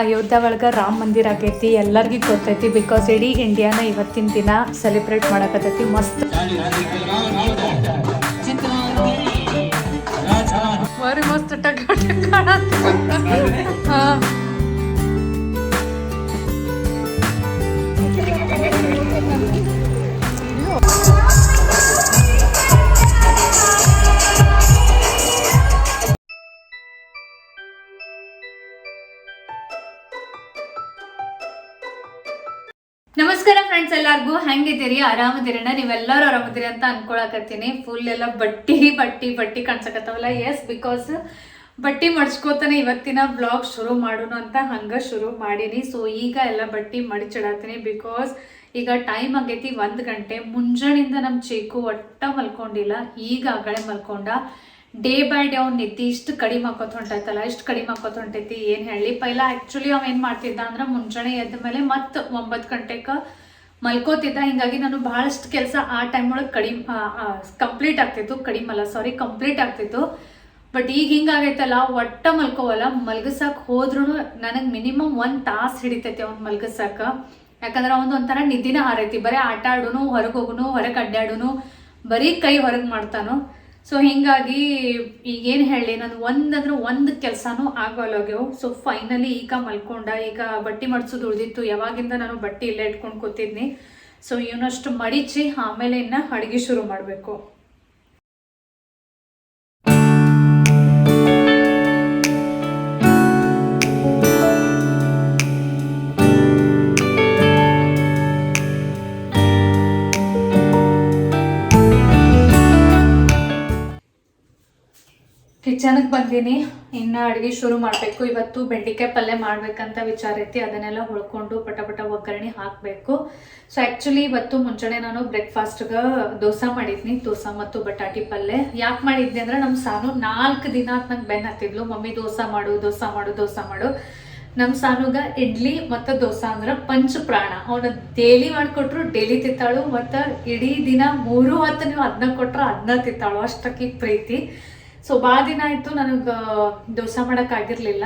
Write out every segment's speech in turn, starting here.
ಅಯೋಧ್ಯ ಒಳಗೆ ರಾಮ ಮಂದಿರ ಆಗೈತಿ ಎಲ್ಲರಿಗೂ ಗೊತ್ತೈತಿ ಬಿಕಾಸ್ ಇಡೀ ಇಂಡಿಯಾನ ಇವತ್ತಿನ ದಿನ ಸೆಲೆಬ್ರೇಟ್ ಮಾಡಕತ್ತೈತಿ. ಮಸ್ತ್. ಬಾರಿ ಮಸ್ತ್ ಟಕ್ ಎಲ್ಲಾರ್ಗು ಹೆಂಗಿದ್ದೀರಿ ಆರಾಮದಿರಣ ನೀವೆಲ್ಲರೂ ಆರಾಮದಿರಿ ಅಂತ ಅನ್ಕೊಳಕತ್ತೀನಿ. ಫುಲ್ ಎಲ್ಲ ಬಟ್ಟಿ ಬಟ್ಟಿ ಬಟ್ಟಿ ಕಾಣ್ಸಕತ್ತವಲ್ಲ? ಎಸ್ ಬಿಕಾಸ್ ಬಟ್ಟಿ ಮಡ್ಚ್ಕೋತಾನೆ ಇವತ್ತಿನ ಬ್ಲಾಗ್ ಶುರು ಮಾಡೋಣ ಅಂತ ಹಂಗ ಶುರು ಮಾಡೀನಿ. ಸೊ ಈಗ ಎಲ್ಲ ಬಟ್ಟಿ ಮಡಿಚಿಡತ್ತೀನಿ ಬಿಕಾಸ್ ಈಗ ಟೈಮ್ ಆಗೈತಿ ಒಂದು ಗಂಟೆ. ಮುಂಜಾನಿಂದ ನಮ್ ಚೀಕು ಒಟ್ಟ ಮಲ್ಕೊಂಡಿಲ್ಲ. ಈಗ ಆಗಳೆ ಮಲ್ಕೊಂಡ. ಡೇ ಬೈ ಡೇ ಅವ್ನು ನಿದ್ದೆ ಇಷ್ಟು ಕಡಿಮೆ ಹಾಕೋತ ಹೊಂಟೈತಲ್ಲ, ಇಷ್ಟು ಕಡಿಮೆ ಹಾಕೋತ ಹೊಂಟೈತಿ, ಏನು ಹೇಳಿ. ಪೈಲ ಆ್ಯಕ್ಚುಲಿ ಅವೇನು ಏನ್ ಮಾಡ್ತಿದ್ದ ಅಂದ್ರೆ ಮುಂಜಾನೆ ಎದ್ದ ಮೇಲೆ ಮತ್ತೆ ಒಂಬತ್ತು ಗಂಟೆಕ ಮಲ್ಕೋತಿದ್ದ. ಹಿಂಗಾಗಿ ನಾನು ಬಹಳಷ್ಟು ಕೆಲಸ ಆ ಟೈಮ್ ಒಳಗೆ ಕಡಿಮೆ ಕಂಪ್ಲೀಟ್ ಆಗ್ತಿತ್ತು. ಕಡಿಮಲ್ಲ ಸಾರಿ ಕಂಪ್ಲೀಟ್ ಆಗ್ತಿತ್ತು. ಬಟ್ ಈಗ ಹಿಂಗಾಗೈತಲ್ಲ ಒಟ್ಟ ಮಲ್ಕೋವಲ್ಲ, ಮಲ್ಗಸಕ್ ಹೋದ್ರೂ ನನಗೆ ಮಿನಿಮಮ್ ಒನ್ ತಾಸ್ ಹಿಡಿತೈತಿ ಅವ್ನು ಮಲ್ಗಸಕ್ಕೆ ಯಾಕಂದ್ರೆ ಅವನ್ ಒಂಥರ ನಿದ್ದಿನ ಹಾರೈತಿ. ಬರೀ ಆಟ ಆಡುನು, ಹೊರಗೆ ಹೋಗುನು, ಹೊರಗೆ ಅಡ್ಡಾಡುನು, ಬರೀ ಕೈ ಹೊರಗೆ ಮಾಡ್ತಾನು. ಸೊ ಹಿಂಗಾಗಿ ಈಗೇನು ಹೇಳಿ ನಾನು ಒಂದಂದ್ರೆ ಒಂದು ಕೆಲಸನೂ ಆಗೋಲ್ಲೋಗ್ಯವು ಸೊ ಫೈನಲಿ ಈಗ ಮಲ್ಕೊಂಡ, ಈಗ ಬಟ್ಟಿ ಮಡ್ಸೋದು ಉಳಿದಿತ್ತು. ಯಾವಾಗಿಂದ ನಾನು ಬಟ್ಟೆ ಇಲ್ಲೇ ಇಟ್ಕೊಂಡು ಕೂತಿದ್ನಿ. ಸೊ ಇವನಷ್ಟು ಮಡಿಚಿ, ಆಮೇಲೆ ಇನ್ನು ಅಡುಗೆ ಶುರು ಮಾಡಬೇಕು. ಕಿಚನ್ಗೆ ಬಂದೀನಿ ಇನ್ನು ಅಡುಗೆ ಶುರು ಮಾಡಬೇಕು. ಇವತ್ತು ಬೆಂಡಿಕಾಯಿ ಪಲ್ಯ ಮಾಡ್ಬೇಕಂತ ವಿಚಾರ ಐತಿ. ಅದನ್ನೆಲ್ಲ ಹೊಳ್ಕೊಂಡು ಪಟ ಪಟ ಒಗ್ಗರಣೆ ಹಾಕಬೇಕು. ಸೊ ಆ್ಯಕ್ಚುಲಿ ಇವತ್ತು ಮುಂಚೆನೆ ನಾನು ಬ್ರೇಕ್ಫಾಸ್ಟ್ಗೆ ದೋಸೆ ಮಾಡಿದ್ನಿ. ದೋಸೆ ಮತ್ತು ಬಟಾಟಿ ಪಲ್ಯ. ಯಾಕೆ ಮಾಡಿದ್ನಿ ಅಂದ್ರೆ ನಮ್ಮ ಸಾನು ನಾಲ್ಕು ದಿನ ನಂಗೆ ಬೆನ್ ಹತ್ತಿದ್ಲು. ಮಮ್ಮಿ ದೋಸೆ ಮಾಡು ದೋಸೆ ಮಾಡು ದೋಸೆ ಮಾಡು. ನಮ್ಮ ಸಾನುಗ ಇಡ್ಲಿ ಮತ್ತು ದೋಸೆ ಅಂದ್ರೆ ಪಂಚ ಪ್ರಾಣ. ಅವನ ಡೈಲಿ ಮಾಡಿಕೊಟ್ರು ಡೇಲಿ ತಿತ್ತಾಳು ಮತ್ತು ಇಡೀ ದಿನ ಮೂರು ಹೊತ್ತು ನೀವು ಅದನ್ನ ಕೊಟ್ರೆ ಅದನ್ನ ತಿತ್ತಾಳು ಅಷ್ಟಕ್ಕೆ ಪ್ರೀತಿ. ಸೊ ಭಾಳ ದಿನ ಆಯಿತು ನನಗೆ ದೋಸೆ ಮಾಡೋಕ್ಕಾಗಿರಲಿಲ್ಲ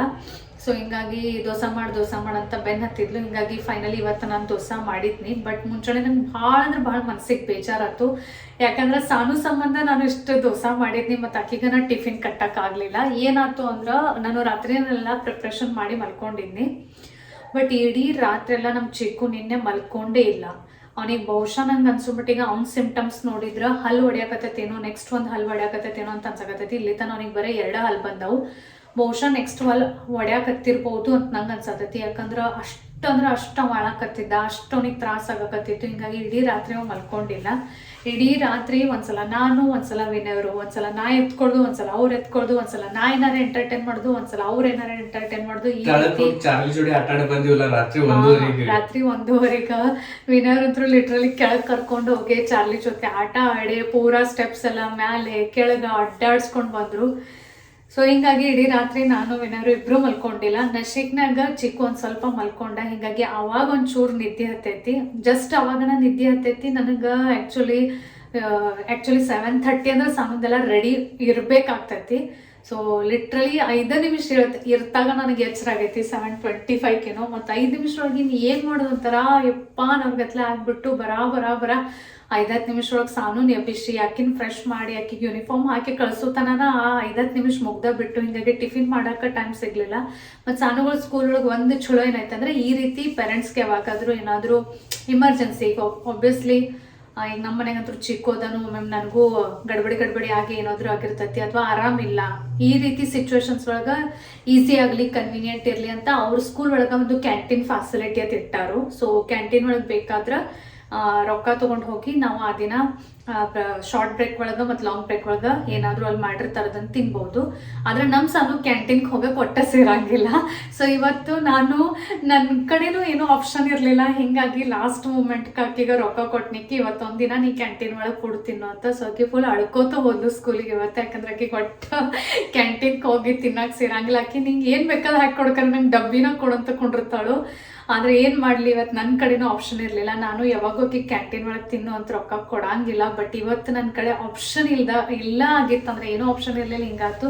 ಸೊ ಹಿಂಗಾಗಿ ದೋಸೆ ಮಾಡಿ, ದೋಸೆ ಮಾಡಂತ ಬೆನ್ ಹತ್ತಿದ್ಲು. ಹಿಂಗಾಗಿ ಫೈನಲಿ ಇವತ್ತು ನಾನು ದೋಸೆ ಮಾಡಿದ್ನಿ. ಬಟ್ ಮುಂಚೆನೆ ನಂಗೆ ಭಾಳ ಅಂದ್ರೆ ಭಾಳ ಮನ್ಸಿಗೆ ಬೇಜಾರಾಯ್ತು. ಯಾಕಂದ್ರೆ ಸಾನು ಸಂಬಂಧ ನಾನು ಇಷ್ಟು ದೋಸೆ ಮಾಡಿದ್ನಿ ಮತ್ತು ಆಕಿಗೆ ನಾನು ಟಿಫಿನ್ ಕಟ್ಟಕ್ಕಾಗಲಿಲ್ಲ ಏನಾಯ್ತು ಅಂದ್ರೆ ನಾನು ರಾತ್ರಿನೆಲ್ಲ ಪ್ರಿಪ್ರೇಷನ್ ಮಾಡಿ ಮಲ್ಕೊಂಡಿದ್ನಿ. ಬಟ್ ಇಡೀ ರಾತ್ರಿ ಎಲ್ಲ ನಮ್ಮ ಚಿಕ್ಕು ನಿನ್ನೆ ಮಲ್ಕೊಂಡೇ ಇಲ್ಲ. ಅವನಿಗೆ ಬಹುಶಃ ನಂಗೆ ಅನ್ಸ್ಬಿಟ್ಟಿಗೆ ಅವ್ನ ಸಿಂಪ್ಟಮ್ಸ್ ನೋಡಿದ್ರ ಹಲ್ಲು ಹೊಡ್ಯಾಕತ್ತೇನೋ ನೆಕ್ಸ್ಟ್ ಒಂದು ಹಲ್ಲು ಹೊಡ್ಯಾಕತ್ತೇನೋ ಅಂತ ಅನ್ಸಕತ್ತೈತಿ. ಇಲ್ಲಿ ತನ ಅವನಿಗೆ ಬರೀ ಎರಡು ಹಲ್ ಬಂದವು. ಬಹುಶಃ ನೆಕ್ಸ್ಟ್ ಹೊಲ್ ಹೊಡ್ಯಾಕತ್ತಿರ್ಬೋದು ಅಂತ ನಂಗೆ ಅನ್ಸತೈತಿ. ಯಾಕಂದ್ರೆ ಅಷ್ಟು ಅಂದ್ರೆ ಅಷ್ಟು ಮಾಡಾಕತ್ತಿದ್ದ ಅಷ್ಟು ಅವನಿಗೆ ತ್ರಾಸ ಆಗಕತ್ತಿತ್ತು. ಹಿಂಗಾಗಿ ಇಡೀ ರಾತ್ರಿ ಅವ್ ಮಲ್ಕೊಂಡಿಲ್ಲ. ಇಡೀ ರಾತ್ರಿ ಒಂದ್ಸಲ ನಾನು ಒಂದ್ಸಲ ವಿನಯರು ಒಂದ್ಸಲ ನಾ ಎತ್ಕೊಳ್ದು ಒಂದ್ಸಲ ಅವ್ರು ಎತ್ಕೊಳ್ದು ಒಂದ್ಸಲ ನಾ ಏನಾರ ಎಂಟರ್ಟೈನ್ ಮಾಡುದು ಒಂದ್ಸಲ ಅವ್ರ ಏನಾರ ಎಂಟರ್ಟೈನ್ ಮಾಡುದು ಈ ರೀತಿ. ರಾತ್ರಿ ಒಂದೂವರೆಗ ವಿನಯರ್ ಅಂತೂ ಲಿಟ್ರಲಿ ಕೆಳಗ್ ಕರ್ಕೊಂಡು ಹೋಗಿ ಚಾರ್ಲಿ ಜೊತೆ ಆಟ ಆಡಿ ಪೂರಾ ಸ್ಟೆಪ್ಸ್ ಎಲ್ಲ ಮ್ಯಾಲೆ ಕೆಳಗ ಅಡ್ಡಾಡ್ಸ್ಕೊಂಡ್ ಬಂದ್ರು. ಸೊ ಹಿಂಗಾಗಿ ಇಡೀ ರಾತ್ರಿ ನಾನು ಏನಾದ್ರು ಇಬ್ರು ಮಲ್ಕೊಂಡಿಲ್ಲ. ನಶಿಕ್ನಾಗ ಚಿಕ್ಕ ಒಂದ್ ಸ್ವಲ್ಪ ಮಲ್ಕೊಂಡ. ಹಿಂಗಾಗಿ ಅವಾಗ ಒಂಚೂರು ನಿದ್ದೆ ಹತ್ತೈತಿ. ಜಸ್ಟ್ ಅವಾಗನ ನಿದ್ದೆ ಹತ್ತೈತಿ. ನನಗ ಆಕ್ಚುಲಿ ಆಕ್ಚುಲಿ ಸೆವೆನ್ ಥರ್ಟಿ ಅಂದ್ರೆ ಸಾಮಂದೆಲ್ಲ ರೆಡಿ ಇರ್ಬೇಕಾಗ್ತೈತಿ. ಸೊ ಲಿಟ್ರಲಿ ಐದು ನಿಮಿಷ ಇರತ್ ಇರ್ತಾಗ ನನಗೆ ಎಚ್ಚರ ಆಗೈತಿ ಸೆವೆನ್ ಟ್ವೆಂಟಿ ಫೈವ್ಗೆನೋ ಮತ್ತು ಐದು ನಿಮಿಷದೊಳಗೆ ಇನ್ನು ಏನು ಮಾಡೋದು ಒಂಥರ ಯಪ್ಪ ನಮ್ಗತ್ಲೆ ಆಗ್ಬಿಟ್ಟು ಬರಾ ಬರಾ, ಬರ. ಐದತ್ತು ನಿಮಿಷದೊಳಗೆ ಸಾನು ನೆಪಿಸಿ ಆಕಿನ ಫ್ರೆಶ್ ಮಾಡಿ ಆಕಿಗೆ ಯೂನಿಫಾರ್ಮ್ ಹಾಕಿ ಕಳ್ಸೋತನ ಆ ಐದತ್ತು ನಿಮಿಷ ಮುಗ್ದ ಬಿಟ್ಟು ಹಿಂಗಾಗಿ ಟಿಫಿನ್ ಮಾಡೋಕೆ ಟೈಮ್ ಸಿಗ್ಲಿಲ್ಲ. ಮತ್ತು ಸಾನುಗಳ ಸ್ಕೂಲ್ ಒಳಗೆ ಒಂದು ಚಲೋ ಏನಾಯ್ತು ಅಂದ್ರೆ ಈ ರೀತಿ ಪೇರೆಂಟ್ಸ್ಗೆ ಯಾವಾಗಾದರೂ ಏನಾದರೂ ಇಮರ್ಜೆನ್ಸಿ ಈಗ ಒಬ್ವಿಯಸ್ಲಿ ಈಗ ನಮ್ಮ ಮನೆಗಂತೂ ಚಿಕ್ಕೋದನು, ಮ್ಯಾಮ್, ನನಗೂ ಗಡ್ಬಡಿ ಗಡ್ಬಡಿ ಆಗಿ ಏನಾದರೂ ಆಗಿರ್ತೈತಿ ಅಥವಾ ಆರಾಮಿಲ್ಲ. ಈ ರೀತಿ ಸಿಚುವೇಶನ್ಸ್ ಒಳಗೆ ಈಸಿ ಆಗಲಿ ಕನ್ವೀನಿಯಂಟ್ ಇರಲಿ ಅಂತ ಅವ್ರ ಸ್ಕೂಲ್ ಒಳಗೆ ಒಂದು ಕ್ಯಾಂಟೀನ್ ಫೆಸಿಲಿಟಿ ಅಂತ ಇಟ್ಟಾರು. ಸೊ ಕ್ಯಾಂಟೀನ್ ಒಳಗೆ ಬೇಕಾದ್ರೆ ರೊಕ್ಕ ತೊಗೊಂಡು ಹೋಗಿ ನಾವು ಆ ದಿನ ಶಾರ್ಟ್ ಬ್ರೇಕ್ ಒಳಗೆ ಮತ್ತು ಲಾಂಗ್ ಬ್ರೇಕ್ ಒಳಗೆ ಏನಾದರೂ ಅಲ್ಲಿ ಮಾಡಿರ್ತಾರೆ ಅದನ್ನು ತಿನ್ಬೋದು. ಆದರೆ ನಮ್ಮ ಸಾನು ಕ್ಯಾಂಟೀನ್ಗೆ ಹೋಗಕ್ಕೆ ಒಟ್ಟ ಸೇರಂಗಿಲ್ಲ. ಸೊ ಇವತ್ತು ನಾನು ನನ್ನ ಕಡೆನೂ ಏನೂ ಆಪ್ಷನ್ ಇರಲಿಲ್ಲ. ಹಿಂಗಾಗಿ ಲಾಸ್ಟ್ ಮೂಮೆಂಟ್ಗೆ ಆಕಿಗೆ ರೊಕ್ಕ ಕೊಟ್ನಿಕ್ಕೆ ಇವತ್ತೊಂದು ದಿನ ನೀ ಕ್ಯಾಂಟೀನ್ ಒಳಗೆ ಕೊಡು ಅಂತ. ಸೊ ಆಕೆ ಫುಲ್ ಅಳ್ಕೋತ ಹೋದ್ಲು ಸ್ಕೂಲಿಗೆ ಇವತ್ತು. ಯಾಕಂದ್ರೆ ಆಕೆ ಒಟ್ಟು ಕ್ಯಾಂಟೀನ್ಗೆ ಹೋಗಿ ತಿನ್ನಕ್ಕೆ ಸೇರಂಗಿಲ್ಲ. ಆಕಿ ನಿಂಗೆ ಏನು ಬೇಕಾದ್ರೆ ಹಾಕಿ ಕೊಡ್ಕಂದ್ರೆ ನಂಗೆ ಡಬ್ಬಿನ ಅಂತ ಕೊಂಡಿರ್ತಾಳು. ಆದ್ರೆ ಏನ್ ಮಾಡ್ಲಿ ಇವತ್ತು ನನ್ನ ಕಡೆನೂ ಆಪ್ಷನ್ ಇರಲಿಲ್ಲ. ನಾನು ಯಾವಾಗೋಗಿ ಕ್ಯಾಂಟೀನ್ ಒಳಗೆ ತಿನ್ನು ಅಂತ ರೊಕ್ಕ ಕೊಡಂಗಿಲ್ಲ ಬಟ್ ಇವತ್ತು ನನ್ನ ಕಡೆ ಆಪ್ಷನ್ ಇಲ್ದ, ಇಲ್ಲ ಆಗಿತ್ತಂದ್ರೆ ಏನೋ ಆಪ್ಷನ್ ಇರಲಿಲ್ಲ ಹಿಂಗಾತು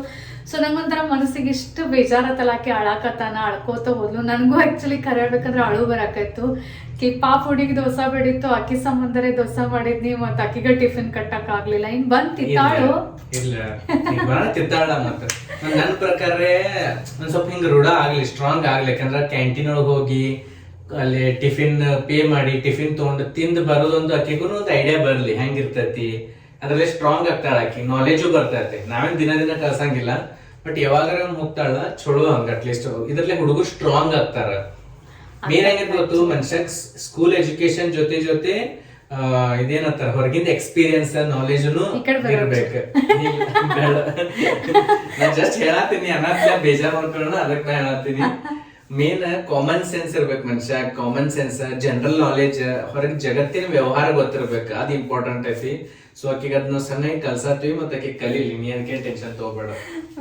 ಸೊ ನಂಗೊಂಥರ ಮನಸ್ಸಿಗೆ ಇಷ್ಟು ಬೇಜಾರತ್ತಲ್ಲ ಆಕೆ ಅಳಾಕತ್ತಾನ, ಅಳ್ಕೋತ ಹೋದ್ಲು. ನನಗೂ ಆ್ಯಕ್ಚುಲಿ ಕರೆ ಅಳು ಬರಾಕತ್ತು ಕಿ ಪಾಪ ಹುಡುಗಿ ದೋಸೆ ಬಿಡಿತ್ತು, ಅಕ್ಕಿ ಸಂಬಂಧರೆ ದೋಸೆ ಮಾಡಿದ್ನಿ ಮತ್ ಅಕ್ಕಿಗೆ ಟಿಫಿನ್ ಕಟ್ಟಕ್ ಆಗ್ಲಿಲ್ಲ ಇನ್ ಬಂದ್ ತಿತ್ತಾಳು ಇಲ್ಲ ಬಹಳ ಮತ್ತ. ನನ್ನ ಪ್ರಕಾರ ಒಂದ್ ಸ್ವಲ್ಪ ಹಿಂಗ ರೂಢ ಆಗ್ಲಿ ಸ್ಟ್ರಾಂಗ್ ಆಗ್ಲಿ. ಯಾಕಂದ್ರ ಕ್ಯಾಂಟೀನ್ ಒಳಗ್ ಹೋಗಿ, ಅಲ್ಲಿ ಟಿಫಿನ್ ಪೇ ಮಾಡಿ, ಟಿಫಿನ್ ತಗೊಂಡು ತಿಂದು ಬರೋದೊಂದು ಅಕ್ಕಿಗೂ ಒಂದು ಐಡಿಯಾ ಬರ್ಲಿ. ಹೆಂಗಿರ್ತೈತಿ? ಅದ್ರಲ್ಲಿ ಸ್ಟ್ರಾಂಗ್ ಆಗ್ತಾಳ ಆಕಿ ನಾಲೆಜು ಬರ್ತೈತಿ. ನಾವೇನ್ ದಿನ ದಿನ ಕಳ್ಸಂಗಿಲ್ಲ. ಬಟ್ ಯಾವಾಗ ಹೋಗ್ತಾಳ, ಚಲೋ ಹಂಗ ಅಟ್ಲೀಸ್ಟ್ ಇದ್ರಲ್ಲಿ ಹುಡುಗರು ಸ್ಟ್ರಾಂಗ್ ಆಗ್ತಾರ. ಮೇನ್ ಆಗಿದ್ ಗೊತ್ತು ಮನುಷ್ಯಕ್ ಸ್ಕೂಲ್ ಎಜುಕೇಶನ್ ಜೊತೆ ಜೊತೆ ಇದೇನಂತಾರ ಹೊರಗಿಂದ ಎಕ್ಸ್ಪೀರಿಯನ್ಸ್ ನಾಲೆಜ್. ಇರ್ಬೇಕು. ನಾನ್ ಜಸ್ಟ್ ಹೇಳತ್ತೀನಿ ಅನಾಥ ಬೇಜಾರ್ ಮಾಡ್ಕೊಳ್ಳೋಣ ಅದಕ್ಕೆ ನಾ ಹೇಳತ್ತೀನಿ. ಮೇನ್ ಕಾಮನ್ ಸೆನ್ಸ್ ಇರ್ಬೇಕು ಮನುಷ್ಯ ಕಾಮನ್ ಸೆನ್ಸ್ ಜನರಲ್ ನಾಲೆಜ್ ಹೊರಗೆ ಜಗತ್ತಿನ ವ್ಯವಹಾರ ಗೊತ್ತಿರ್ಬೇಕು ಅದು ಇಂಪಾರ್ಟೆಂಟ್ ಐತಿ. ಸೊ ಆಕಿಗೆ ಅದನ್ನ ಸಣ್ಣ ಕಲ್ಸತ್ತೀವಿ ಮತ್ತೆ ಅಕ್ಕಿ ಕಲೀಲಿ, ನೀ ಅದಕ್ಕೆ ಟೆನ್ಷನ್ ತಗೋಬೇಡ.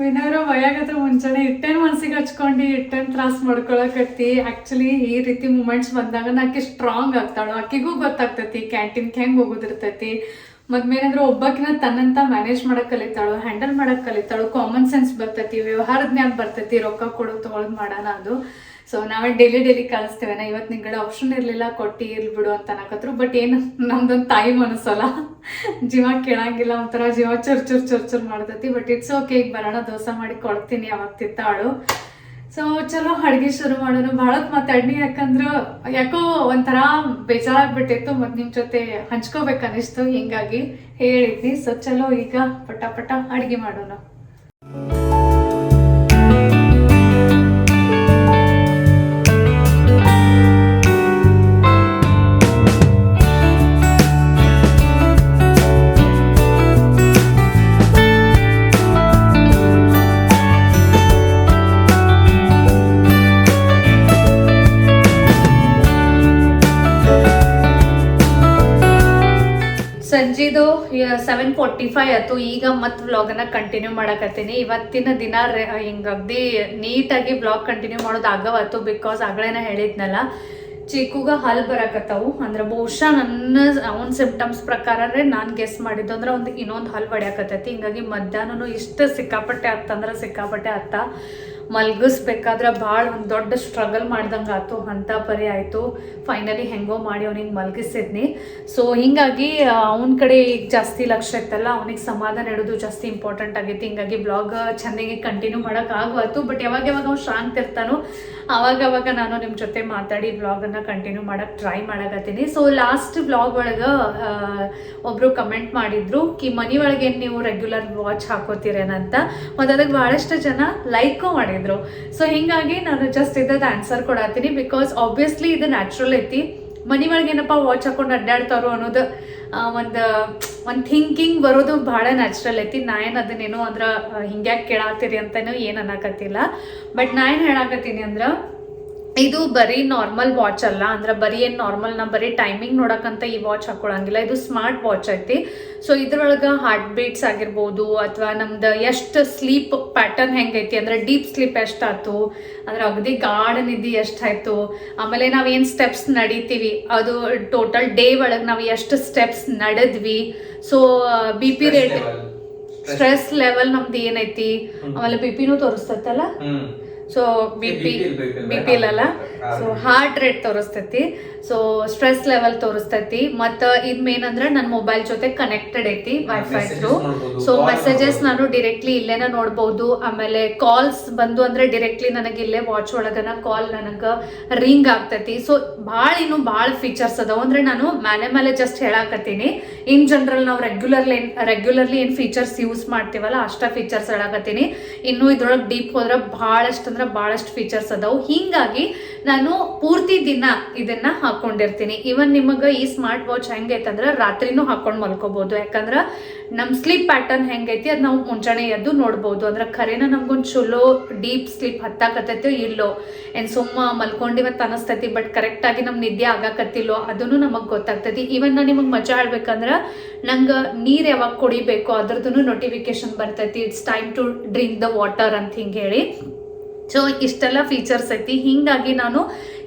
ವಿನಯರು ಭಯಾಗತ್ರ ಮುಂಚೆನೆ ಇಟ್ಟೇನ್ ಮನ್ಸಿಗೆ ಹಚ್ಕೊಂಡು, ಇಟ್ಟೇನ್ ತ್ರಾಸ್ ಮಾಡ್ಕೊಳಕತ್ತಿ. ಆಕ್ಚುಲಿ ಈ ರೀತಿ ಮೂಮೆಂಟ್ಸ್ ಬಂದಾಗ ಆಕೆ ಸ್ಟ್ರಾಂಗ್ ಆಗ್ತಾಳು. ಅಕ್ಕಿಗೂ ಗೊತ್ತಾಗ್ತತಿ ಕ್ಯಾಂಟೀನ್ಗೆ ಹೆಂಗ್ ಹೋಗೋದಿರ್ತೈತಿ. ಮತ್ ಮೇನಂದ್ರೆ ಒಬ್ಬಕಿನ ತನ್ನಂತ ಮ್ಯಾನೇಜ್ ಮಾಡಕ್ ಕಲಿತಾಳು ಹ್ಯಾಂಡಲ್ ಮಾಡಕ್ ಕಲಿತಾಳು. ಕಾಮನ್ ಸೆನ್ಸ್ ಬರ್ತೈತಿ ವ್ಯವಹಾರ ಜ್ಞಾನ ಬರ್ತೈತಿ, ರೊಕ್ಕ ಕೊಡೋದು ತಗೊಳದ್ ಮಾಡೋಣ ಅದು. ಸೊ ನಾವೇ ಡೈಲಿ ಡೈಲಿ ಕಳಿಸ್ತೇವೆ. ಇವತ್ತು ನಿಂಗಳ ಆಪ್ಷನ್ ಇರಲಿಲ್ಲ, ಕೊಟ್ಟಿ ಇರ್ಲಿ ಬಿಡು ಅಂತ ಅನ್ನಕತ್ರು ಬಟ್ ಏನು, ನಮ್ದೊಂದು ತಾಯಿ ಮನಸ್ಸಲ್ಲ ಜೀವ ಕೇಳಂಗಿಲ್ಲ, ಒಂಥರ ಜೀವ ಚುರ್ ಚುರ್ ಚುರ್ ಚುರ್ ಮಾಡ್ತತಿ. ಬಟ್ ಇಟ್ಸ್ ಓಕೆ ಈಗ ಬರೋಣ, ದೋಸೆ ಮಾಡಿ ಕೊಡ್ತೀನಿ ಯಾವಾಗ ತಿತ್ತಾಳು ಸೊ ಚಲೋ ಅಡ್ಗೆ ಶುರು ಮಾಡೋಣ. ಭಾಳತ್ ಮಾತಾಡಿ ಯಾಕಂದ್ರೆ, ಯಾಕೋ ಒಂಥರ ಬೇಜಾರಾಗ್ಬಿಟ್ಟಿತ್ತು. ಮತ್ತು ನಿಮ್ಮ ಜೊತೆ ಹಂಚ್ಕೋಬೇಕನ್ನಿಸ್ತು. ಹಿಂಗಾಗಿ ಹೇಳಿದ್ವಿ ಸೊ ಚಲೋ ಈಗ ಪಟ ಪಟ ಅಡ್ಗೆ ಮಾಡೋಣ. ಸೆವೆನ್ ಫೋರ್ಟಿ ಫೈವ್ ಆಯ್ತು. ಈಗ ಮತ್ತೆ ವ್ಲಾಗನ್ನ ಕಂಟಿನ್ಯೂ ಮಾಡಕತ್ತೀನಿ. ಇವತ್ತಿನ ದಿನ ರೆ- ಹಿಂಗ್ ಅಗ್ದಿ ನೀಟಾಗಿ ಬ್ಲಾಗ್ ಕಂಟಿನ್ಯೂ ಮಾಡೋದು ಆಗವತ್ತು ಬಿಕಾಸ್ ಆಗಲೇನ ಹೇಳಿದ್ನಲ್ಲ, ಚಿಕ್ಕುಗ ಹಲ್ ಬರಕತ್ತಾವು. ಅಂದ್ರೆ ಬಹುಶಃ ನನ್ನ ಅವನ್ ಸಿಂಪ್ಟಮ್ಸ್ ಪ್ರಕಾರ ನಾನು ಗೆಸ್ ಮಾಡಿದ್ದು. ಅಂದ್ರೆ ಒಂದು ಇನ್ನೊಂದು ಹಲ್ ಬಡಿಯಾಕತ್ತೈತಿ. ಹಿಂಗಾಗಿ ಮಧ್ಯಾಹ್ನನು ಇಷ್ಟು ಸಿಕ್ಕಾಪಟ್ಟೆ ಆಗ್ತಂದ್ರೆ ಸಿಕ್ಕಾಪಟ್ಟೆ ಆಗ್ತ ಮಲ್ಗಿಸ್ಬೇಕಾದ್ರೆ ಭಾಳ ಒಂದು ದೊಡ್ಡ ಸ್ಟ್ರಗಲ್ ಮಾಡ್ದಂಗೆ ಆಯ್ತು. ಅಂತ ಪರಿ ಆಯಿತು. ಫೈನಲಿ ಹೆಂಗೋ ಮಾಡಿ ಅವ್ನಿಗೆ ಮಲಗಿಸಿದ್ನಿ. ಸೊ ಹಿಂಗಾಗಿ ಅವನ ಕಡೆ ಈಗ ಜಾಸ್ತಿ ಲಕ್ಷ ಇತ್ತಲ್ಲ, ಅವನಿಗೆ ಸಮಾಧಾನ ಇಡೋದು ಜಾಸ್ತಿ ಇಂಪಾರ್ಟೆಂಟ್ ಆಗೈತಿ ಹಿಂಗಾಗಿ ಬ್ಲಾಗ್ ಚೆನ್ನಾಗಿ ಕಂಟಿನ್ಯೂ ಮಾಡೋಕೆ ಆಗವತ್ತು ಬಟ್ ಯಾವಾಗ ಯಾವಾಗ ಅವ್ನು ಶಾಂತ ಇರ್ತಾನೋ ಅವಾಗ ಅವಾಗ ನಾನು ನಿಮ್ಮ ಜೊತೆ ಮಾತಾಡಿ ಬ್ಲಾಗನ್ನು ಕಂಟಿನ್ಯೂ ಮಾಡೋಕೆ ಟ್ರೈ ಮಾಡಕತ್ತೀನಿ. ಸೊ ಲಾಸ್ಟ್ ಬ್ಲಾಗ್ ಒಳಗೆ ಒಬ್ಬರು ಕಮೆಂಟ್ ಮಾಡಿದ್ರು, ಕಿ ಮನಿ ಒಳಗೆ ನೀವು ರೆಗ್ಯುಲರ್ ವಾಚ್ ಹಾಕೋತೀರೇನಂತ? ಮತ್ತು ಅದಕ್ಕೆ ಭಾಳಷ್ಟು ಜನ ಲೈಕು ಮಾಡಿದ್ರು ಸೊ ಹಿಂಗಾಗಿ ನಾನು ಜಸ್ಟ್ ಇದ್ದದ್ದು ಆನ್ಸರ್ ಕೊಡತ್ತೀನಿ. ಬಿಕಾಸ್ ಆಬ್ವಿಯಸ್ಲಿ ಇದು ನ್ಯಾಚುರಲ್ ಐತಿ. ಮನಿ ಒಳಗೆ ಏನಪ್ಪ ವಾಚ್ ಹಾಕೊಂಡು ಅಡ್ಡಾಡ್ತಾರೋ ಅನ್ನೋದು ಒಂದು ಒಂದು ಥಿಂಕಿಂಗ್ ಬರೋದು ಭಾಳ ನ್ಯಾಚುರಲ್ ಐತಿ. ನಾ ಏನು ಅದನ್ನೇನೋ ಅಂದ್ರೆ ಹಿಂಗ್ಯಾಕೆ ಕೇಳಾತ್ತೀರಿ ಅಂತ ಏನು ಅನ್ನಕತ್ತಿಲ್ಲ. ಬಟ್ ನಾ ಏನು ಹೇಳಾಕತ್ತೀನಿ ಅಂದ್ರೆ ಇದು ಬರೀ ನಾರ್ಮಲ್ ವಾಚ್ ಅಲ್ಲ ಅಂದ್ರೆ ಬರೀ ಏನು ನಾರ್ಮಲ್ ನಾ ಬರೀ ಟೈಮಿಂಗ್ ನೋಡಕ್ಕಂತ ಈ ವಾಚ್ ಹಾಕೊಳ್ಳಂಗಿಲ್ಲ ಇದು ಸ್ಮಾರ್ಟ್ ವಾಚ್ ಐತಿ. ಸೊ ಇದ್ರೊಳಗೆ ಹಾರ್ಟ್ ಬೀಟ್ಸ್ ಆಗಿರ್ಬೋದು ಅಥವಾ ನಮ್ದು ಎಷ್ಟು ಸ್ಲೀಪ್ ಪ್ಯಾಟರ್ನ್ ಹೆಂಗೈತಿ ಅಂದ್ರೆ ಡೀಪ್ ಸ್ಲೀಪ್ ಎಷ್ಟಾಯ್ತು ಅಂದ್ರೆ ಅಗದಿ ಗಾಢ ನಿದ್ದೆ ಎಷ್ಟಾಯ್ತು ಆಮೇಲೆ ನಾವೇನು ಸ್ಟೆಪ್ಸ್ ನಡಿತೀವಿ ಅದು ಟೋಟಲ್ ಡೇ ಒಳಗೆ ನಾವು ಎಷ್ಟು steps ನಡೆದ್ವಿ. So B P rate stress level ನಮ್ದು ಏನೈತಿ ಆಮೇಲೆ B ಪಿನೂ so B P B P ಇಲ್ಲಲ್ಲ ಸೊ ಹಾರ್ಟ್ ರೇಟ್ ತೋರಿಸ್ತೈತಿ. ಸೊ ಸ್ಟ್ರೆಸ್ ಲೆವೆಲ್ ತೋರಿಸ್ತೈತಿ. ಮತ್ತು ಇದು ಮೇನ್ ಅಂದ್ರೆ ನನ್ನ ಮೊಬೈಲ್ ಜೊತೆ ಕನೆಕ್ಟೆಡ್ ಐತಿ WiFi through through so messages ನಾನು ಡೈರೆಕ್ಟ್ಲಿ ಇಲ್ಲೇನ ನೋಡ್ಬೋದು. ಆಮೇಲೆ ಕಾಲ್ಸ್ ಬಂದು ಅಂದ್ರೆ ಡೈರೆಕ್ಟ್ಲಿ ನನಗೆ ಇಲ್ಲೇ ವಾಚ್ ಒಳಗನ ಕಾಲ್ ನನಗೆ ರಿಂಗ್ ಆಗ್ತೈತಿ. ಸೊ ಭಾಳ ಇನ್ನು ಭಾಳ ಫೀಚರ್ಸ್ ಅದಾವ. ಅಂದ್ರೆ ನಾನು ಮನೆ ಮೇಲೆ ಜಸ್ಟ್ ಹೇಳಾಕತ್ತೀನಿ. ಇನ್ ಜನರಲ್ ನಾವು ರೆಗ್ಯುಲರ್ಲಿ ರೆಗ್ಯುಲರ್ಲಿ ಏನು ಫೀಚರ್ಸ್ ಯೂಸ್ ಮಾಡ್ತೀವಲ್ಲ ಅಷ್ಟ ಫೀಚರ್ಸ್ ಹೇಳಾಕತ್ತೀನಿ. ಇನ್ನು ಇದ್ರೊಳಗೆ ಡೀಪ್ ಹೋದ್ರೆ ಭಾಳಷ್ಟು ಅಂದ್ರೆ ಭಾಳಷ್ಟು ಫೀಚರ್ಸ್ ಅದಾವು. ಹಿಂಗಾಗಿ ನಾನು ಪೂರ್ತಿ ದಿನ ಇದನ್ನ ಹಾಕೊಂಡಿರ್ತೀನಿ. ಇವನ್ ನಿಮಗೆ ಈ ಸ್ಮಾರ್ಟ್ ವಾಚ್ ಹೆಂಗೈತಂದ್ರೆ ರಾತ್ರಿನೂ ಹಾಕೊಂಡು ಮಲ್ಕೋಬಹುದು ಯಾಕಂದ್ರೆ ನಮ್ಮ ಸ್ಲೀಪ್ ಪ್ಯಾಟರ್ನ್ ಹೆಂಗೈತಿ ಅದು ನಾವು ಮುಂಜಾನೆ ಎದ್ದು ನೋಡ್ಬೋದು. ಅಂದ್ರೆ ಖರೇನ ನಮ್ಗೊಂದು ಚಲೋ ಡೀಪ್ ಸ್ಲೀಪ್ ಹತ್ತಾಕತ್ತೈತೋ ಇಲ್ಲೋ. ಏನ್ ಸುಮ್ಮ ಮಲ್ಕೊಂಡಿವತ್ತು ಅನಿಸ್ತೈತಿ ಬಟ್ ಕರೆಕ್ಟಾಗಿ ನಮ್ ನಿದ್ದೆ ಆಗಾಕತ್ತಿಲ್ಲೋ ಅದನ್ನು ನಮಗೆ ಗೊತ್ತಾಗ್ತೈತಿ. ಈವನ್ ನಾ ನಿಮಗೆ ಮಜಾ ಹೇಳ್ಬೇಕಂದ್ರೆ ನಂಗೆ ನೀರ್ ಯಾವಾಗ ಕುಡಿಬೇಕು ಅದ್ರದ್ದು ನೋಟಿಫಿಕೇಶನ್ ಬರ್ತೈತಿ. It's time to drink the water ಅಂತ ಹಿಂಗೆ ಹೇಳಿ. ಸೊ, ಇಷ್ಟೆಲ್ಲ ಫೀಚರ್ಸ್ ಐತಿ. ಹಿಂಗಾಗಿ ನಾನು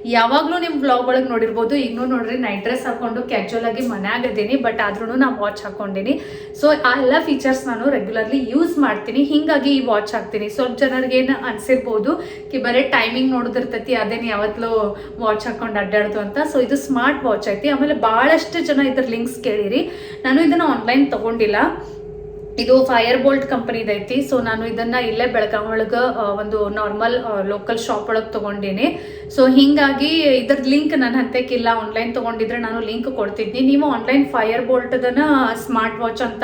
ಯಾವಾಗಲೂ ನಿಮ್ಮ ಬ್ಲಾಗ್ ಒಳಗೆ ನೋಡಿರ್ಬೋದು. ಇನ್ನೂ ನೋಡ್ರಿ ನೈಟ್ ಡ್ರೆಸ್ ಹಾಕೊಂಡು ಕ್ಯಾಜುವಲ್ ಆಗಿ ಅದೀನಿ ಬಟ್ ಆದ್ರೂ ನಾನು ವಾಚ್ ಹಾಕೊಂಡಿನಿ. ಸೊ ಆ ಎಲ್ಲ ಫೀಚರ್ಸ್ ನಾನು ರೆಗ್ಯುಲರ್ಲಿ ಯೂಸ್ ಮಾಡ್ತೀನಿ. ಹಿಂಗಾಗಿ ಈ ವಾಚ್ ಹಾಕ್ತೀನಿ. ಸ್ವಲ್ಪ ಜನರಿಗೆ ಏನು ಅನ್ಸಿರ್ಬೋದು ಕಿ, ಬರೀ ಟೈಮಿಂಗ್ ನೋಡಿದಿರ್ತೈತಿ, ಅದೇನು ಯಾವತ್ತಲೂ ವಾಚ್ ಹಾಕೊಂಡು ಅಡ್ಡಾಡ್ದು ಅಂತ. ಸೊ ಇದು ಸ್ಮಾರ್ಟ್ ವಾಚ್ ಐತಿ. ಆಮೇಲೆ ಭಾಳಷ್ಟು ಜನ ಇದ್ರ ಲಿಂಕ್ಸ್ ಕೇಳಿರಿ. ನಾನು ಇದನ್ನು ಆನ್ಲೈನ್ ತಗೊಂಡಿಲ್ಲ. ಇದು ಫೈರ್ ಬೋಲ್ಟ್ ಕಂಪನಿದ ಐತಿ. ಸೊ ನಾನು ಇದನ್ನ ಇಲ್ಲೇ ಬೆಳಗಾವಿ ಒಳಗ ಒಂದು ನಾರ್ಮಲ್ ಲೋಕಲ್ ಶಾಪ್ ಒಳಗೆ ತಗೊಂಡೇನಿ. ಸೊ ಹಿಂಗಾಗಿ ಇದ್ರ ಲಿಂಕ್ ನನ್ನ ಹಂತಕ್ಕಿಲ್ಲ ಆನ್ಲೈನ್ ತಗೊಂಡಿದ್ರೆ ನಾನು ಲಿಂಕ್ ಕೊಡ್ತಿದ್ನಿ. ನೀವು online Fire Boltt smart watch ಅಂತ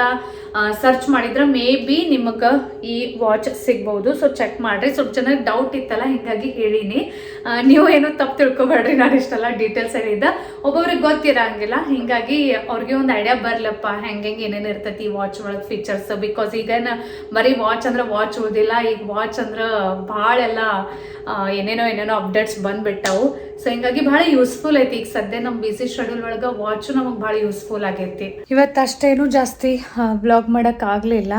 ಸರ್ಚ್ ಮಾಡಿದ್ರೆ ಮೇ ಬಿ ನಿಮಗೆ ಈ ವಾಚ್ ಸಿಗ್ಬೋದು. ಸೊ ಚೆಕ್ ಮಾಡ್ರಿ. ಸ್ವಲ್ಪ ಜನಕ್ಕೆ ಡೌಟ್ ಇತ್ತಲ್ಲ, ಹಿಂಗಾಗಿ ಹೇಳಿನಿ. ನೀವು ಏನೋ ತಪ್ಪು ತಿಳ್ಕೊಬೇಡ್ರಿ. ನಾನು ಇಷ್ಟೆಲ್ಲ ಡೀಟೇಲ್ಸ್ ಹೇಳಿದ್ದ ಒಬ್ಬೊಬ್ರಿಗೆ ಗೊತ್ತಿರಂಗಿಲ್ಲ. ಹಿಂಗಾಗಿ ಅವ್ರಿಗೆ ಒಂದು ಐಡಿಯಾ ಬರಲಪ್ಪ. ಹೆಂಗೆ ಹೆಂಗೆ ಏನೇನು ಇರ್ತೈತಿ ಈ ವಾಚ್ ಒಳಗೆ ಫೀಚರ್ಸ್ ಬಿಕಾಸ್ ಈಗ ಬರೀ ವಾಚ್ ಅಂದ್ರೆ ವಾಚ್ ಓದಿಲ್ಲ. ಈಗ ವಾಚ್ ಅಂದ್ರೆ ಭಾಳ ಎಲ್ಲ ಏನೇನೋ ಏನೇನೋ ಅಪ್ಡೇಟ್ಸ್ ಬಂದ್ಬಿಟ್ಟವು. ಸೊ ಹಿಂಗಾಗಿ ಬಹಳ ಯೂಸ್ಫುಲ್ ಐತಿ. ಈಗ ಸದ್ಯ ನಮ್ಮ ಬಿಸಿ ಶೆಡ್ಯೂಲ್ ಒಳಗೆ ವಾಚು ನಮಗೆ ಬಹಳ ಯೂಸ್ಫುಲ್ ಆಗೈತಿ. ಇವತ್ತು ಅಷ್ಟೇನು ಜಾಸ್ತಿ ಬ್ಲಾಗ್ ಮಾಡಕ್ ಆಗ್ಲಿಲ್ಲ.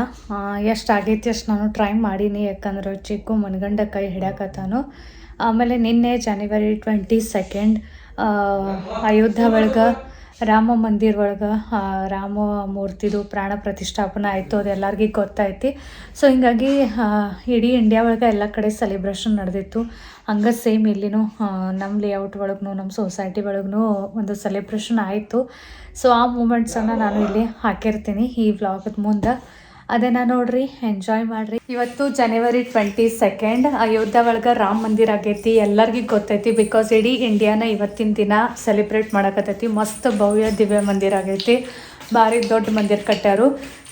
ಎಷ್ಟು ಆಗೈತಿ ಅಷ್ಟು ನಾನು ಟ್ರೈ ಮಾಡೀನಿ. ಯಾಕಂದ್ರೆ ಚಿಕ್ಕು ಮನ್ಗಂಡ ಕೈ ಹಿಡ್ಯಾಕತ್ತಾನು. ಆಮೇಲೆ ನಿನ್ನೆ ಜನವರಿ ಟ್ವೆಂಟಿ ಸೆಕೆಂಡ್ ಅಯೋಧ್ಯ ಒಳಗೆ ರಾಮ ಮಂದಿರ ಒಳಗೆ ರಾಮ ಮೂರ್ತಿದು ಪ್ರಾಣ ಪ್ರತಿಷ್ಠಾಪನೆ ಆಯಿತು ಅದು ಎಲ್ಲರಿಗೂ ಗೊತ್ತೈತಿ ಸೊ ಹಿಂಗಾಗಿ ಇಡೀ ಇಂಡಿಯಾ ಒಳಗೆ ಎಲ್ಲ ಕಡೆ ಸೆಲೆಬ್ರೇಷನ್ ನಡೆದಿತ್ತು. ಹಂಗೆ ಸೇಮ್ ಇಲ್ಲಿನೂ ನಮ್ಮ ಲೇಔಟ್ ಒಳಗೂ ನಮ್ಮ ಸೊಸೈಟಿ ಒಳಗೂ ಒಂದು ಸೆಲೆಬ್ರೇಷನ್ ಆಯಿತು. ಸೊ ಆ ಮೂಮೆಂಟ್ಸನ್ನು ನಾನು ಇಲ್ಲಿ ಹಾಕಿರ್ತೀನಿ ಈ ವ್ಲಾಗದ ಮುಂದೆ. ಅದನ್ನ ನೋಡ್ರಿ ಎಂಜಾಯ್ ಮಾಡ್ರಿ. ಇವತ್ತು ಜನವರಿ ಟ್ವೆಂಟಿ ಸೆಕೆಂಡ್ ಅಯೋಧ್ಯ ಒಳಗೆ ರಾಮ ಮಂದಿರ ಆಗೈತಿ, ಎಲ್ಲರಿಗೂ ಗೊತ್ತೈತಿ ಬಿಕಾಸ್ ಇಡೀ ಇಂಡಿಯಾನ ಇವತ್ತಿನ ದಿನ ಸೆಲೆಬ್ರೇಟ್ ಮಾಡಕತ್ತೈತಿ. ಮಸ್ತ್ ಭವ್ಯ ದಿವ್ಯ ಮಂದಿರ ಆಗೈತಿ. ಭಾರಿ ದೊಡ್ಡ ಮಂದಿರ ಕಟ್ಟಾರು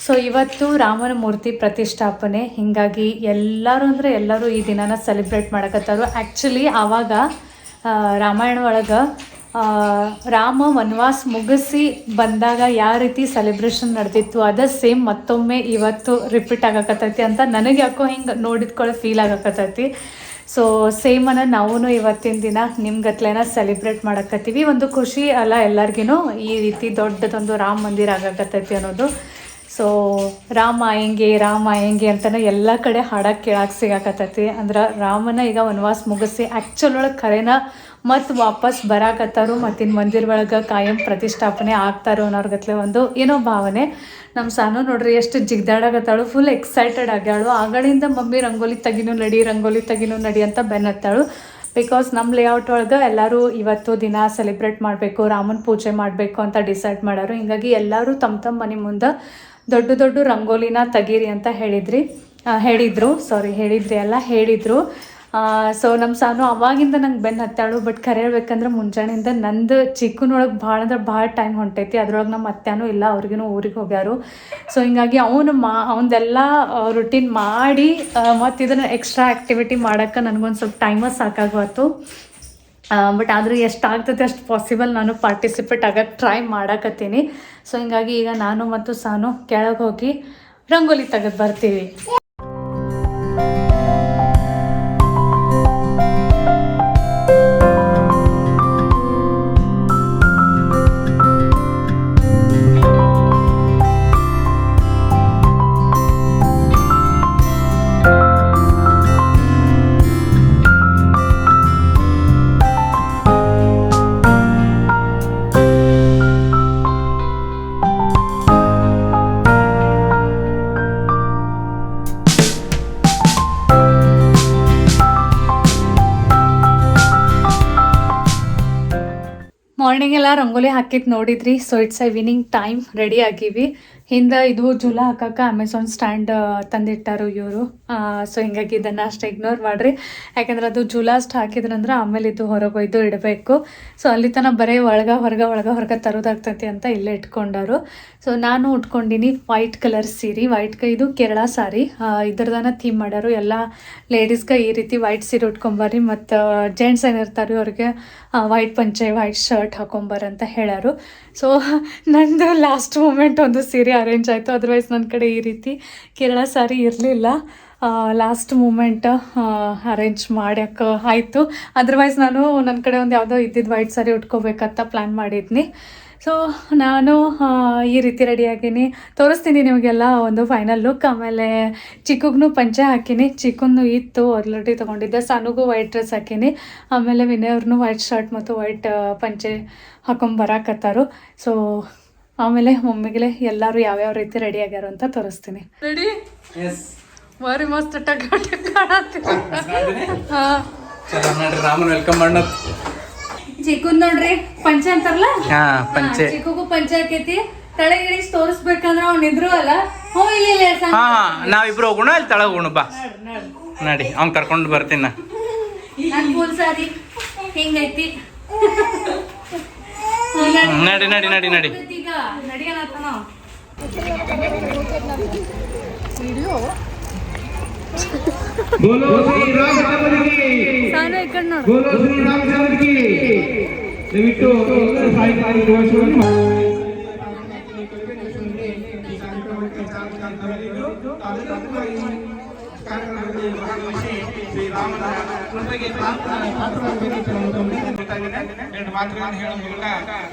ಸೊ ಇವತ್ತು ರಾಮನ ಮೂರ್ತಿ ಪ್ರತಿಷ್ಠಾಪನೆ. ಹಿಂಗಾಗಿ ಎಲ್ಲರೂ ಅಂದರೆ ಎಲ್ಲರೂ ಈ ದಿನನ ಸೆಲೆಬ್ರೇಟ್ ಮಾಡಕತ್ತಾರು. ಆ್ಯಕ್ಚುಲಿ ಆವಾಗ ರಾಮಾಯಣ ಒಳಗೆ ರಾಮ ವನವಾಸ ಮುಗಿಸಿ ಬಂದಾಗ ಯಾವ ರೀತಿ ಸೆಲೆಬ್ರೇಷನ್ ನಡೆದಿತ್ತು? ಅದೇ ಸೇಮ್ ಮತ್ತೊಮ್ಮೆ ಇವತ್ತು ರಿಪೀಟ್ ಆಗಕತ್ತೈತಿ ಅಂತ ನನಗೆ ಯಾಕೋ ಹಿಂಗೆ ನೋಡಿದ್ಕೊಳ್ಳೋ ಫೀಲ್ ಆಗಕತ್ತೈತಿ. ಸೊ ಸೇಮನ್ನು ನಾವು ಇವತ್ತಿನ ದಿನ ನಿಮ್ಮ ಗತ್ಲೇನ ಸೆಲೆಬ್ರೇಟ್ ಮಾಡಕತ್ತೀವಿ. ಒಂದು ಖುಷಿ ಅಲ್ಲ ಎಲ್ಲರಿಗೂ ಈ ರೀತಿ ದೊಡ್ಡದೊಂದು ರಾಮ ಮಂದಿರ ಆಗಕತ್ತೈತಿ ಅನ್ನೋದು. ಸೊ ರಾಮ ಹೆಂಗೆ ರಾಮ ಹೆಂಗೆ ಅಂತಲೇ ಎಲ್ಲ ಕಡೆ ಹಾಡಕ್ಕೆ ಕೇಳಕ್ಕೆ ಸಿಗಾಕತ್ತೈತಿ. ಅಂದ್ರೆ ರಾಮನ ಈಗ ವನವಾಸ ಮುಗಿಸಿ ಆ್ಯಕ್ಚುಲ್ ಒಳಗೆ ಕರೆನ ಮತ್ತು ವಾಪಸ್ ಬರಾಕತ್ತಾರು. ಮತ್ತಿನ ಮಂದಿರ ಒಳಗೆ ಕಾಯಂ ಪ್ರತಿಷ್ಠಾಪನೆ ಆಗ್ತಾರೋ ಅನ್ನೋರ್ಗತ್ಲೆ ಒಂದು ಏನೋ ಭಾವನೆ. ನಮ್ಮ ಸಾನು ನೋಡ್ರಿ ಎಷ್ಟು ಜಿಗ್ದಾಡಕತ್ತಾಳು. ಫುಲ್ ಎಕ್ಸೈಟೆಡ್ ಆಗ್ಯಾಳು. ಆಗಳಿಂದ ಮಮ್ಮಿ ರಂಗೋಲಿ ತಗಿನೂ ನಡಿ, ರಂಗೋಲಿ ತಗಿನೂ ನಡಿ ಅಂತ ಬೆನ್ನತ್ತಾಳು. ಬಿಕಾಸ್ ನಮ್ಮ ಲೇಔಟ್ ಒಳಗೆ ಎಲ್ಲರೂ ಇವತ್ತು ದಿನ ಸೆಲೆಬ್ರೇಟ್ ಮಾಡಬೇಕು, ರಾಮನ ಪೂಜೆ ಮಾಡಬೇಕು ಅಂತ ಡಿಸೈಡ್ ಮಾಡ್ಯಾರು ಹಿಂಗಾಗಿ ಎಲ್ಲರೂ ತಮ್ಮ ತಮ್ಮ ಮನೆ ಮುಂದೆ ದೊಡ್ಡ ದೊಡ್ಡ ರಂಗೋಲಿನ ತೆಗೀರಿ ಅಂತ ಹೇಳಿದ್ರಿ. ಹೇಳಿದರು. ಸಾರಿ ಹೇಳಿದ್ರಿ ಅಲ್ಲ, ಹೇಳಿದ್ರು. ಸೊ ನಮ್ಮ ಸಾನು ಅವಾಗಿಂದ ನಂಗೆ ಬೆನ್ನು ಹತ್ತಾಳು ಬಟ್ ಕರೆ ಹೇಳ್ಬೇಕಂದ್ರೆ ಮುಂಜಾನೆಯಿಂದ ನಂದು ಚಿಕ್ಕನೊಳಗೆ ಭಾಳ ಅಂದ್ರೆ ಭಾಳ ಟೈಮ್ ಹೊಂಟೈತಿ. ಅದ್ರೊಳಗೆ ನಮ್ಮ ಅತ್ತೆನೂ ಇಲ್ಲ ಅವ್ರಿಗೂ ಊರಿಗೆ ಹೋಗ್ಯಾರು. ಸೊ ಹಿಂಗಾಗಿ ಅವನು ಮಾ, ಅವನದೆಲ್ಲ ರುಟೀನ್ ಮಾಡಿ ಮತ್ತು ಇದನ್ನು ಎಕ್ಸ್ಟ್ರಾ ಆ್ಯಕ್ಟಿವಿಟಿ ಮಾಡೋಕ್ಕೆ ನನಗೊಂದು ಸ್ವಲ್ಪ ಟೈಮ ಸಾಕಾಗ್ವತ್ತು ಬಟ್ ಆದರೂ ಎಷ್ಟು ಆಗ್ತದೆ ಅಷ್ಟು ಪಾಸಿಬಲ್ ನಾನು ಪಾರ್ಟಿಸಿಪೇಟ್ ಆಗಕ್ಕೆ ಟ್ರೈ ಮಾಡಕತ್ತೀನಿ. ಸೊ ಹಿಂಗಾಗಿ ಈಗ ನಾನು ಮತ್ತು ಸಾನು ಕೆಳಗೆ ಹೋಗಿ ರಂಗೋಲಿ ತೆಗೆದು ಬರ್ತೀವಿ. ರಂಗೋಲಿ ಹಾಕಿದ್ ನೋಡಿದ್ರಿ. So it's evening time ready ಆಗಿವಿ. ಹಿಂದೆ ಇದು ಜುಲ ಹಾಕಕ್ಕೆ ಅಮೆಝಾನ್ ಸ್ಟ್ಯಾಂಡ್ ತಂದಿಟ್ಟಾರು ಇವರು. ಸೊ ಹಿಂಗಾಗಿ ಇದನ್ನು ಅಷ್ಟು ಇಗ್ನೋರ್ ಮಾಡಿರಿ. ಯಾಕಂದ್ರೆ ಅದು ಜುಲ ಅಷ್ಟು ಹಾಕಿದ್ರಂದ್ರೆ ಆಮೇಲೆ ಇದು ಹೊರಗೊಯ್ದು ಇಡಬೇಕು. ಸೊ ಅಲ್ಲಿ ತನಕ ಬರೀ ಒಳಗೆ ಹೊರಗೆ ಒಳಗೆ ಹೊರಗೆ ತರೋದಾಗ್ತೈತಿ ಅಂತ ಇಲ್ಲೇ ಇಟ್ಕೊಂಡರು. ಸೊ ನಾನು ಉಟ್ಕೊಂಡಿನಿ ವೈಟ್ ಕಲರ್ ಸೀರೆ. ವೈಟ್ ಇದು ಕೇರಳ ಸಾರಿ. ಇದ್ರದನ್ನ ಥೀಮ್ ಮಾಡ್ಯಾರು ಎಲ್ಲ ಲೇಡೀಸ್ಗೆ ಈ ರೀತಿ ವೈಟ್ ಸೀರೆ ಉಟ್ಕೊಂಬರ್ರಿ. ಮತ್ತು ಜೆಂಟ್ಸ್ ಏನಿರ್ತಾರೆ ಅವ್ರಿಗೆ ವೈಟ್ ಪಂಚೆ ವೈಟ್ ಶರ್ಟ್ ಹಾಕೊಂಬರ್ ಅಂತ ಹೇಳ್ಯಾರು ಸೊ ನಂದು ಲಾಸ್ಟ್ ಮೂಮೆಂಟ್ ಒಂದು ಸೀರೆ ಅರೇಂಜ್ ಆಯಿತು. ಅದರ್ವೈಸ್ ನನ್ನ ಕಡೆ ಈ ರೀತಿ ಕೇರಳ ಸಾರಿ ಇರಲಿಲ್ಲ. ಲಾಸ್ಟ್ ಮೂಮೆಂಟ್ ಅರೇಂಜ್ ಮಾಡ್ಯಾಕೆ ಆಯಿತು. ಅದರ್ವೈಸ್ ನಾನು ನನ್ನ ಕಡೆ ಒಂದು ಯಾವುದೋ ಇದ್ದಿದ್ದು ವೈಟ್ ಸಾರಿ ಉಟ್ಕೋಬೇಕಂತ ಪ್ಲ್ಯಾನ್ ಮಾಡಿದ್ನಿ. ಸೊ ನಾನು ಈ ರೀತಿ ರೆಡಿ ಆಗೀನಿ. ತೋರಿಸ್ತೀನಿ ನಿಮಗೆಲ್ಲ ಒಂದು ಫೈನಲ್ ಲುಕ್ ಆಮೇಲೆ ಚಿಕ್ಕಗೂ ಪಂಚೆ ಹಾಕಿನಿ. ಚಿಕ್ಕನ್ನು ಇತ್ತು ಆಲ್ರೆಡಿ ತೊಗೊಂಡಿದ್ದೆ. ಸಣ್ಣಗೂ ವೈಟ್ ಡ್ರೆಸ್ ಹಾಕೀನಿ. ಆಮೇಲೆ ವಿನಯವ್ರನ್ನೂ ವೈಟ್ ಶರ್ಟ್ ಮತ್ತು ವೈಟ್ ಪಂಚೆ ಹಾಕೊಂಬರಾಕತ್ತಾರು ಸೊ ಆಮೇಲೆ ಮಮ್ಮಿಗೆ ಎಲ್ಲರೂ ಯಾವ್ಯಾವ ರೀತಿ ರೆಡಿ ಆಗ್ಯಾರ ಅಂತ ತೋರಿಸ್ತೀನಿ. ರೆಡಿ ಎಸ್ ಬಾರಿ ಮಸ್ತ್ ಟಕ್ ಚಲೋ ನೋಡ್ರಿ ರಾಮನ್ ವೆಲ್ಕಮ್ ಮಾಡೋದು ಚಿಕ್ಕನ್ ನೋಡ್ರಿ ಪಂಚ ಅಂತಾರಲ್ಲ? ಹಾ ಪಂಚೆ. ಚಿಕ್ಕಗೂ ಪಂಚ ಆಕೈತಿ. ತಳಗಿಳಿಸ್ ತೋರಿಸ್ಬೇಕಂದ್ರ ಅವ್ನ ಇದ್ರು ಅಲ್ಲ. ಹ್ಞೂ ಇಲ್ಲ ಇಲ್ಲ ಸಣ್ಣ ಹಾ ನಾವಿಬ್ರು ಹೋಗೋಣ ಅಲ್ಲಿ ತಳಗ ಹೋಗೋಣ ಬಾ. ನೋಡ್, ಅವ್ನ್ ಕರ್ಕೊಂಡು ಬರ್ತೀನಿ ನಾ. ನನ್ ಫುಲ್ ಸಾರಿ. ಹಿಂಗೈತಿ? ನಡಿ ನಡಿ ನಡಿ ನಡಿ. ಈಗ ನಡಿಯನತ್ತನ बोलो श्री रामचंद्र की ಸಾನ ಈ ಕಡೆ ನೋಡು बोलो श्री रामचंद्र की ದಯವಿಟ್ಟು ಎಲ್ಲರ ಸಾಹಿತ್ಯ ಘೋಷವನ್ನು ಎರಡು ಮಾತುಗಳನ್ನು ಹೇಳೋ ಮೂಲಕ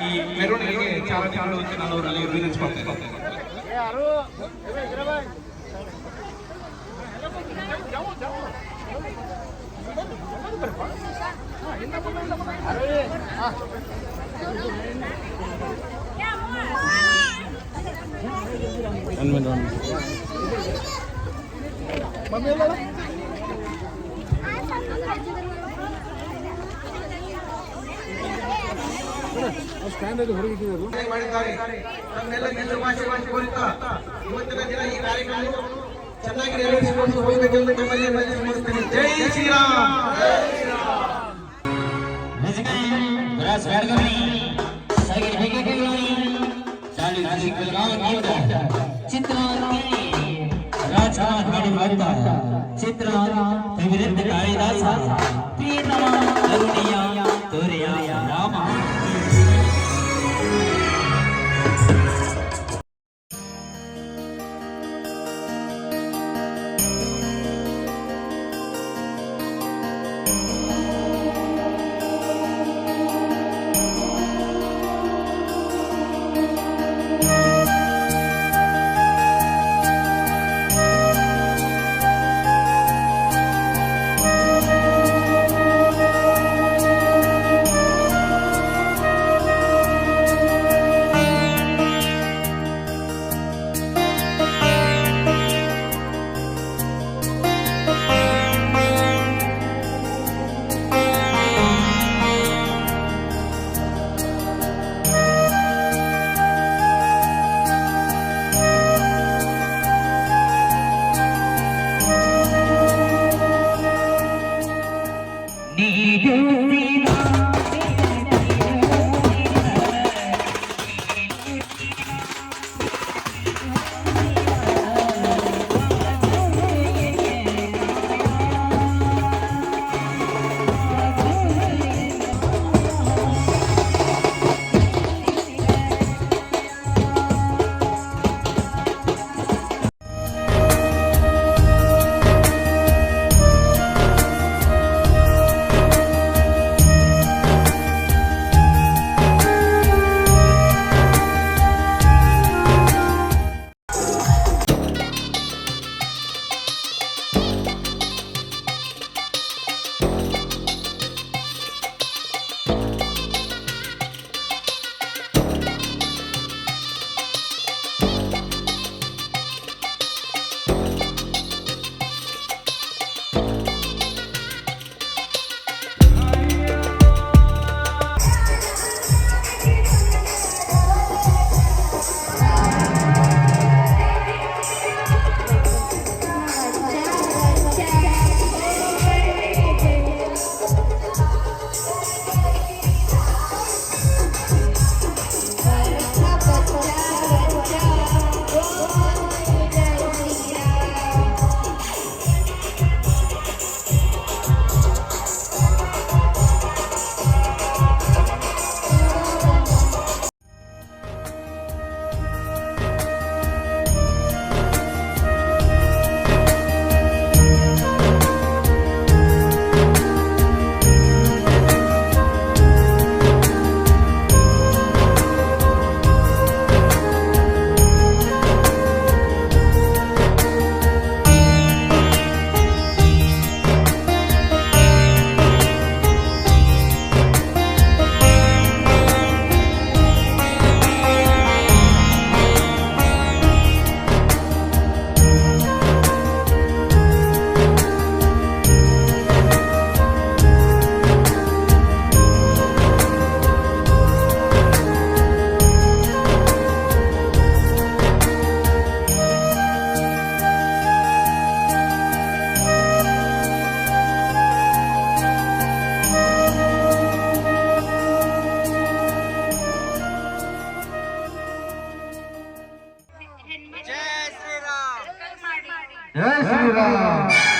ಈ ಮೆರವಣಿಗೆಗೆ ಚಾಲನೆ ಮಾಡುವಂತೆ ನಾನು ಅವರಲ್ಲಿ ವಿನಂತಿಸ್ಕೊಳ್ತೇನೆ ಮಾಡಿದ್ದಾರೆ ನಮ್ಮೆಲ್ಲ ನೆಲ ಭಾಷೆಗಳನ್ನು ಕೋರುತ್ತಾ ಇವತ್ತಿನ ದಿನ ಈ ಕಾರ್ಯಕ್ರಮ ಚೆನ್ನಾಗಿ ನೆರವೇರಿಸಿಕೊಂಡು ಹೋಗಬೇಕೆಂದು ನಿಮ್ಮಲ್ಲಿ ವಿನಂತಿಸುತ್ತೇನೆ ಜೈ ಶ್ರೀರಾಮ್ ಚಿತ್ರ ತ್ರಿವಿರುದ್ಧ ಕಾಳಿದಾಸ ಪ್ರಿಯತಮ જય શ્રી રામ.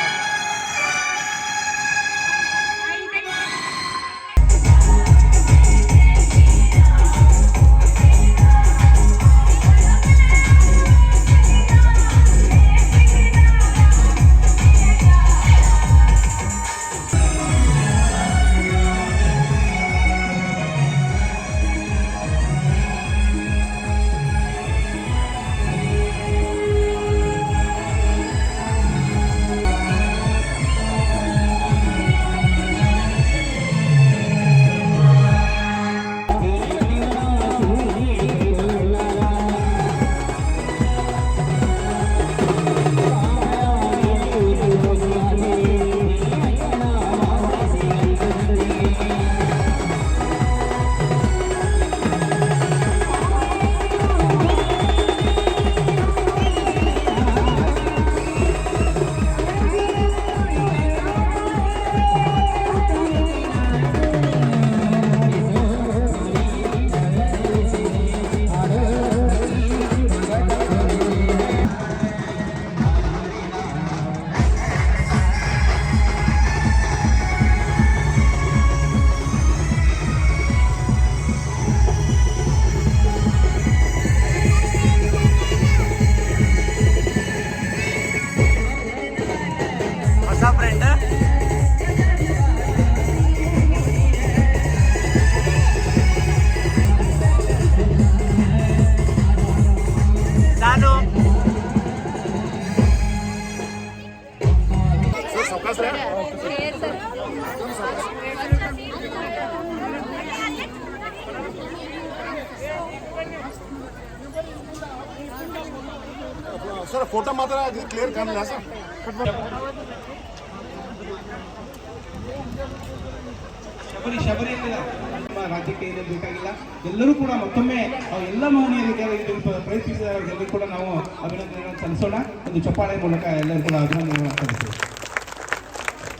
ಸಲ್ಲಿಸೋಣ ಒಂದು ಚಪ್ಪಾಳೆ ಮೂಲಕ ಎಲ್ಲರೂ ಕೂಡ ಅಭಿನಂದನೆಗಳನ್ನು ಕಲಿಸ್ತೀವಿ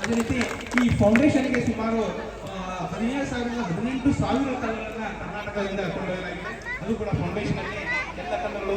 ಅದೇ ರೀತಿ ಈ ಫೌಂಡೇಶನ್ಗೆ ಸುಮಾರು ಹದಿನೇಳು ಸಾವಿರದ ಹದಿನೆಂಟು ಸಾವಿರ ತಂಡಗಳನ್ನ ಕರ್ನಾಟಕದಿಂದ ಕೊಂಡೊಯ್ಯಲಾಗಿದೆ. ಅದು ಕೂಡ ಫೌಂಡೇಶನ್ ಅಲ್ಲಿ ಎಲ್ಲ ತಂಡಗಳು